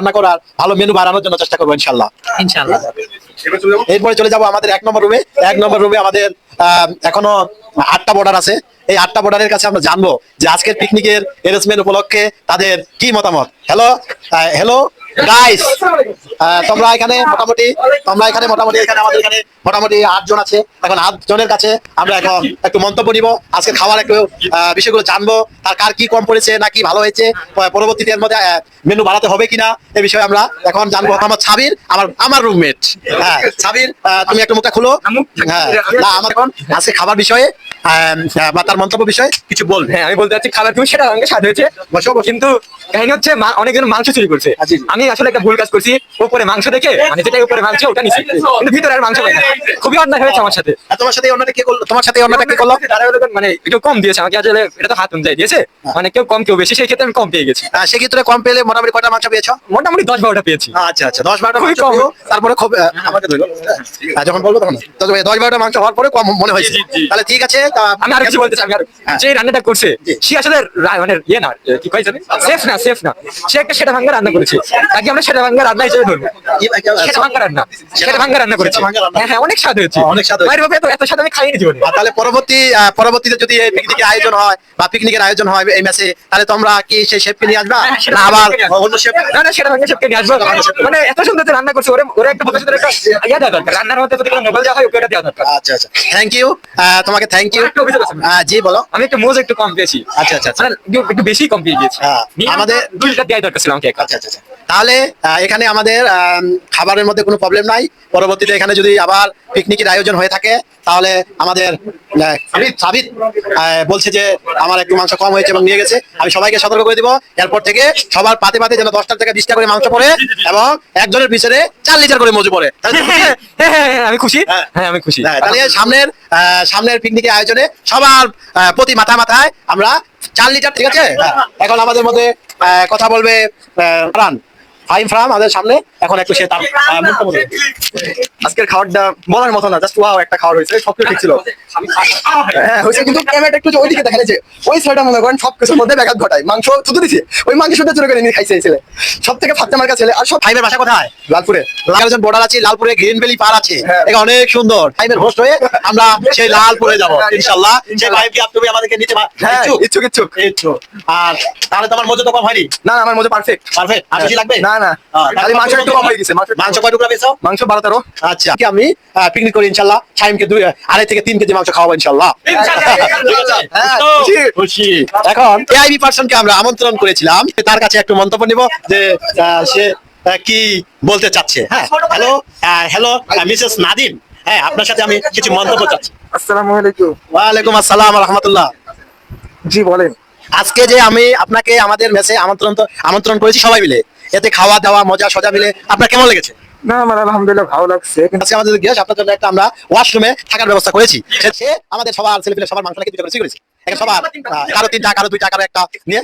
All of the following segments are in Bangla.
রান্না করার ভালো মেনু বাড়ানোর জন্য চেষ্টা করব ইনশাল্লাহ ইনশাল্লাহ এরপরে চলে যাব আমাদের এক নম্বর রুমে এক নম্বর রুমে আমাদের আহ, এখনও আটটা বর্ডার আছে। এই আটটা বর্ডারের কাছে আমরা জানব যে আজকের পিকনিকের অ্যারেঞ্জমেন্ট উপলক্ষে তাদের কি মতামত। হ্যালো হ্যালো গাইস তোমরা এখানে মোটামুটি তোমরা এখানে মোটামুটি এখানে আমাদের এখানে মোটামুটি আটজন আছে। এখন আট জনের কাছে আমরা এখন একটু মন্তব্য নিব। আজকে খাওয়ার একটু বিষয়গুলো জানব। তার কার কি কম পড়েছে না কি ভালো হয়েছে পরবর্তীতে এর মধ্যে মেনু বাড়াতে হবে কিনা এ বিষয়ে আমরা এখন জানব। আমার সাবির আমার আমার রুমমেট হ্যাঁ আহ, তুমি একটু মুখটা খুলো। হ্যাঁ না আমার এখন আজকে খাবার বিষয়ে বা তার মন্তব্য বিষয়ে কিছু বলবে? হ্যাঁ আমি বলতে চাচ্ছি খাবার তুমি সেটা রঙে স্বাদ হয়েছে। কিন্তু কাহিনী হচ্ছে অনেকজন মাংস চুরি করছে। আচ্ছা, আমি আসলে একটা ভুল কাজ করছি উপরে মাংস দেখে মানে যেটা উপরে মাংস ওটা কিন্তু ভিতরে আর মাংস পাই খুবই অন্যায় হয়েছে আমার সাথে। তোমার সাথে অন্যটা কে করল? তোমার সাথে অন্যটা কে করল? মানে একটু কম দিয়েছে আমাকে আসলে এটা তো হাত অনুযায়ী দিয়েছে। মানে কেউ কম কেউ বেশি সেই ক্ষেত্রে আমি কম পেয়ে গেছি। সেক্ষেত্রে কম পেলে মোটামুটি কয়টা মাংস পেয়েছ? মোটামুটি দশ বারোটা পেয়েছি। আচ্ছা আচ্ছা দশ বারোটা খুবই কম। তারপরে খুব আমাকে যখন বলব তখন। দশ বারোটা মাংস হওয়ার পরে কম মনে হয়েছে। তাহলে ঠিক আছে আমি আর কিছু বলতে চাই হ্যাঁ। যে রান্নাটা করছে সে আসলে মানে ইয়ে না কি কয় জানি? সেফ না সেফ না। সে একটা সেটা ভাঙ্গা রান্না করেছে। তাকে আমরা সেটা ভাঙ্গা রান্না হিসেবে ধরবো। সেটা ভাঙ্গা রান্না। সেটা ভাঙ্গা রান্না করেছে। হ্যাঁ হ্যাঁ অনেক স্বাদ হয়েছে। অনেক স্বাদ হয়েছে। মায়ের বাবা এত এত স্বাদ আমি খাইনি জীবনে। তাহলে পরবর্তী পরবর্তীতে যদি এই পিকনিকের আয়োজন হয় বা পিকনিকের আয়োজন হয় এই ম্যাচে তাহলে তোমরা কি সেই শেফকে নিয়ে আসবা? হ্যাঁ, না আবার শেফকে। অন্য শেফ না না সেটা ভাঙ্গা সবকে নিয়ে আসব। মানে এত সুন্দর রান্না করছে ওরে ওরে একটা ভবিষ্যতের একটা ইয়া দরকার। রান্নার মধ্যে যদি কোনো মোবাইল দেওয়া হয় ওকে এটা দেওয়া দরকার। আচ্ছা আচ্ছা। থ্যাংক ইউ তোমাকে থ্যাংক ইউ একটা অভিযোগ আছে। জি বলো। আমি একটু মোজ একটু কম পেয়েছি আচ্ছা আচ্ছা আচ্ছা। একটু- একটু বেশি কম পেয়ে গিয়েছি আমাদের আমাদের- দুই লিটার দেওয়া দরকার ছিল আমাকে আচ্ছা আচ্ছা আচ্ছা। তাহলে এখানে আমাদের খাবারের মধ্যে কোনো প্রবলেম নাই। পরবর্তীতে এখানে যদি আবার পিকনিকের আয়োজন হয়ে থাকে তাহলে আমাদের সাবিত বলছে যে আমার একটু মাংস কম হয়েছে এবং নিয়ে গেছে। আমি সবাইকে সতর্ক করে দিব। এরপর থেকে সবার পাতে পাতে যেন দশটা থেকে বিশটা করে মাংস পড়ে এবং একজনের পিছনে চার লিটার করে মজু পড়ে। খুশি? হ্যাঁ, হ্যাঁ, হ্যাঁ, আমি খুশি। হ্যাঁ। আমি খুশি। তাহলে সামনের আহ, সামনের পিকনিকের আয়োজনে সবার আহ, প্রতি মাথা মাথায় আমরা চার লিটার ঠিক আছে হ্যাঁ। এখন আমাদের মধ্যে কথা বলবে ফরহান ফাইম ফ্রাম আমাদের সামনে। এখন একটু সে তার আজকের খাবারটা বলার মতো না জাস্ট ওয়াও একটা খাবার হয়েছে সবকিছু ঠিক ছিল। হ্যাঁ হয়েছে কিন্তু ক্যামেরাটা একটু ওইদিকে দেখা যাচ্ছে ওই সাইডটা মনে করেন সব কিছুর মধ্যে ব্যাঘাত ঘটায়। মাংস থুতু দিছে। ওই মাংসটা চুরি করে নিয়ে খাইছে এই ছেলে। সব থেকে ফাঁকতে মার্কা ছেলে। আর সব ফাইমের বাসা কোথায়? লালপুরে। লালজন বর্ডার আছে লালপুরে গ্রিন ভ্যালি পার আছে। হ্যাঁ। এটা অনেক সুন্দর। ফাইমের হোস্ট হয়ে আমরা সেই লালপুরে যাব ইনশাআল্লাহ। সেই কি তুমি আমাদেরকে নিতে হ্যাঁ ইচ্ছুক? ইচ্ছুক। ইচ্ছুক। আর তাহলে তোমার মজা তো কম হয়নি? না না আমার মধ্যে পারফেক্ট পারফেক্ট আর কি লাগবে? না না খালি মাংস একটু কম হয়ে গেছে মাংস মাংস কয় টুকরা পেয়েছ? মাংস বারো তেরো। আচ্ছা। কি আমি? পিকনিক করি ইনশাল্লাহ। সাইমকে দুই আড়াই থেকে তিন কেজি মাংস খাওয়াবো ইনশাল্লাহ। খুশি? খুশি। এখন এআইবি পার্সনকে আমরা আমন্ত্রণ করেছিলাম। তার কাছে একটু মন্তব্য নিব যে সে কি বলতে চাচ্ছে। হ্যাঁ হ্যালো হ্যালো মিসেস নাদিম। হ্যাঁ আপনার সাথে আমি কিছু মন্তব্য চাচ্ছি। আসসালামু আলাইকুম। ওয়ালাইকুম আসসালাম রহমতুল্লাহ। জি বলেন। আজকে যে আমি আপনাকে আমাদের মেসে আমন্ত্রণ তো- আমন্ত্রণ করেছি সবাই মিলে। এতে খাওয়া দাওয়া মজা সজা মিলে আপনার কেমন লেগেছে? না আমার আলহামদুলিল্লাহ ভালো লাগছে। আজকে আমাদের গিয়ে আপনার জন্য একটা আমরা ওয়াশরুমে থাকার ব্যবস্থা করেছি। সে- আমাদের সবার ছেলেপিলে সবার মাংস নাকি করেছে। এখন সবার আহ, কারও তিনটা কারও দুইটা কারও একটা নিয়ে।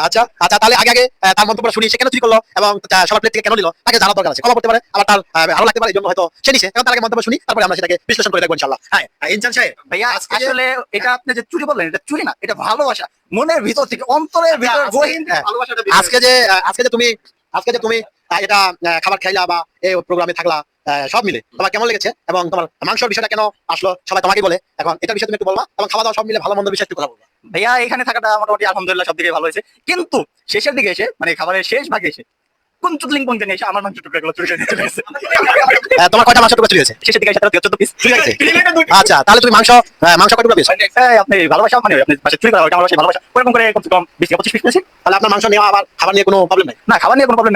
আচ্ছা আচ্ছা তাহলে আগে আগে তার মন্তব্য শুনি সে কেন চুরি করল এবং সবার প্লেট থেকে কেন নিল? তাকে জানা দরকার আছে ক্ষমা করতে পারে আবার তার ভালো লাগতে পারে এই জন্য হয়তো সে নিছে। এখন তার আগে মন্তব্য শুনি তারপরে আমরা সেটাকে বিশ্লেষণ করে দেখব ইনশাল্লাহ হ্যাঁ ইনসান সাহেব ভাইয়া আজকে যে- আসলে এটা আপনি যে চুরি বললেন এটা চুরি না এটা ভালোবাসা। মনের ভিতর থেকে অন্তরের ভিতর আজকে- গহীন থেকে হ্যাঁ। আজকে যে আজকে যে তুমি আজকে যে তুমি এটা খাবার খাইলা বা এই প্রোগ্রামে থাকলা সব মিলে। তোমার কেমন লেগেছে? এবং তোমার মাংসের বিষয়টা কেন আসলো? সবাই তোমাকে বলে। এখন এটার বিষয়ে তুমি একটু বলবা এবং খাওয়া দাওয়া সব মিলে ভালো মন্দ বিষয়ে একটু কথা বলবা। ভাইয়া এখানে থাকাটা মোটামুটি আলহামদুলিল্লাহ সব দিকে ভালো হয়েছে। কিন্তু শেষের দিকে এসে মানে খাবারের শেষ ভাগে এসে কোন চুতলিং আমার মাংস চুরি চলে গেছে তোমার কয়টা মাংস টুকরা চুরি হয়েছে? শেষের দিকে এসে তারা চোদ্দ পিস চুরি হয়েছে আচ্ছা তাহলে তুমি মাংস মাংস কয় টুকরা পেয়েছ? হ্যাঁ, আপনি ভালোবাসা মানে আপনি পাশে চুরি করা ওটা আমার ভালোবাসা। ওরকম করে কমসে কম বিশ থেকে পঁচিশ পিস পেয়েছি। তাহলে আপনার মাংস নেওয়া আবার খাবার নিয়ে কোনো প্রবলেম নাই? না খাবার নিয়ে কোনো প্রবলেম